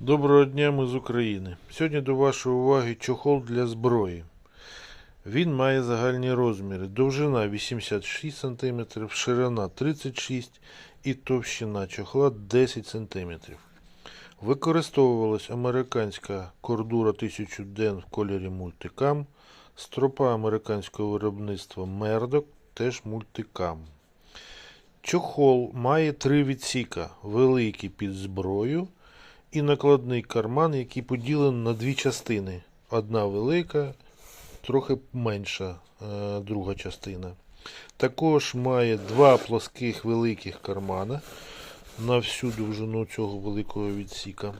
Доброго дня, ми з України. Сьогодні до вашої уваги чохол для зброї. Він має загальні розміри. Довжина 86 см, ширина 36 і товщина чохла 10 см. Використовувалась американська кордура 1000 ден в кольорі мультикам, стропа американського виробництва Мердок, теж мультикам. Чохол має три відсіка: великий під зброю і накладний карман, який поділений на дві частини. Одна велика, трохи менша е, друга частина. Також має два плоских великих кармана на всю довжину цього великого відсіка.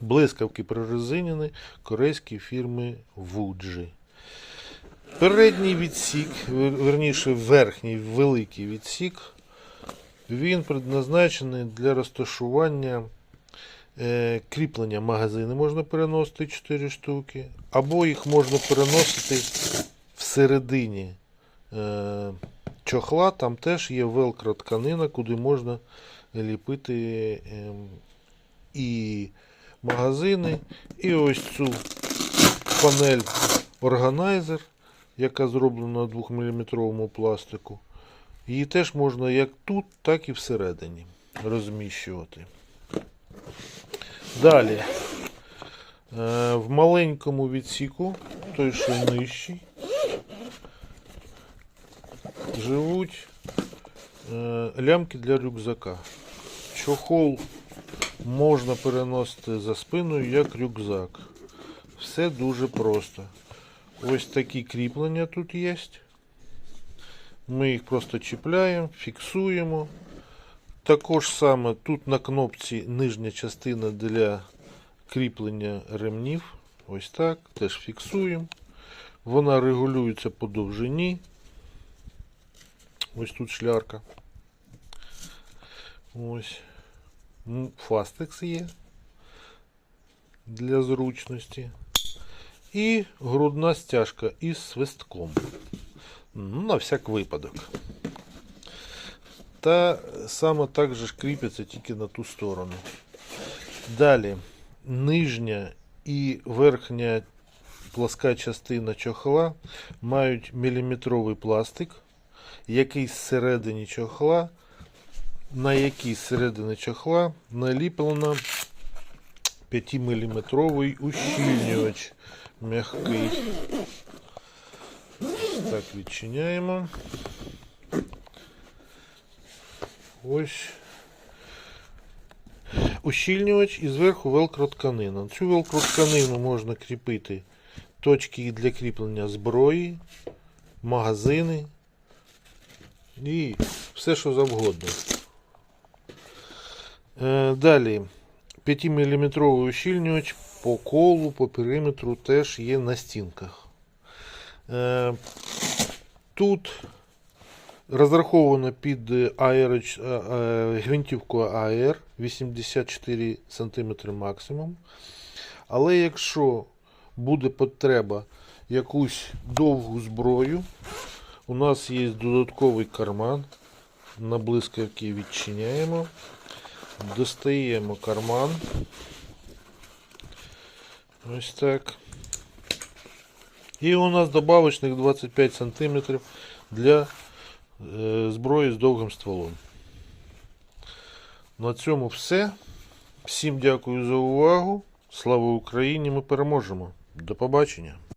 Блискавки прорезинені корейської фірми Вуджі. Передній відсік, верніше верхній великий відсік, він предназначений для розташування е, кріплення магазини можна переносити 4 штуки, або їх можна переносити всередині е, чохла, там теж є велкро тканина, куди можна ліпити е, і магазини, і ось цю панель органайзер, яка зроблена на 2-мм пластику. Її теж можна як тут, так і всередині розміщувати. Далі. Е, В маленькому відсіку, той що нижчий, живуть е, лямки для рюкзака. Чохол можна переносити за спиною як рюкзак. Все дуже просто. Ось такі кріплення тут є. Ми їх просто чіпляємо, фіксуємо. Також саме тут на кнопці нижня частина для кріплення ремнів. Ось так. Теж фіксуємо. Вона регулюється по довжині. Ось тут шлярка. Ось. Фастекс є для зручності. І грудна стяжка із свистком. Ну, на всяк випадок. Та саме так же ж кріпиться тільки на ту сторону. Далі нижня і верхня плоска частина чохла мають міліметровий пластик, який зсередині чохла, на який зсередини чохла наліплено 5-мм ущільнювач м'який. Так, відчиняємо. Ось ущільнювач і зверху велкро тканина. Цю велкро тканину можна кріпити точки для кріплення зброї, магазини і все, що завгодно. Е, Далі 5-мм ущільнювач по колу, по периметру теж є на стінках. Е, Тут розраховано під аероч, е, е, гвинтівку АЕР 84 см максимум. Але якщо буде потреба якусь довгу зброю, у нас є додатковий карман. На блискавки відчиняємо, достаємо карман. Ось так. І у нас добавочних 25 см для е, зброї з довгим стволом. На цьому все. Всім дякую за увагу. Слава Україні! Ми переможемо. До побачення!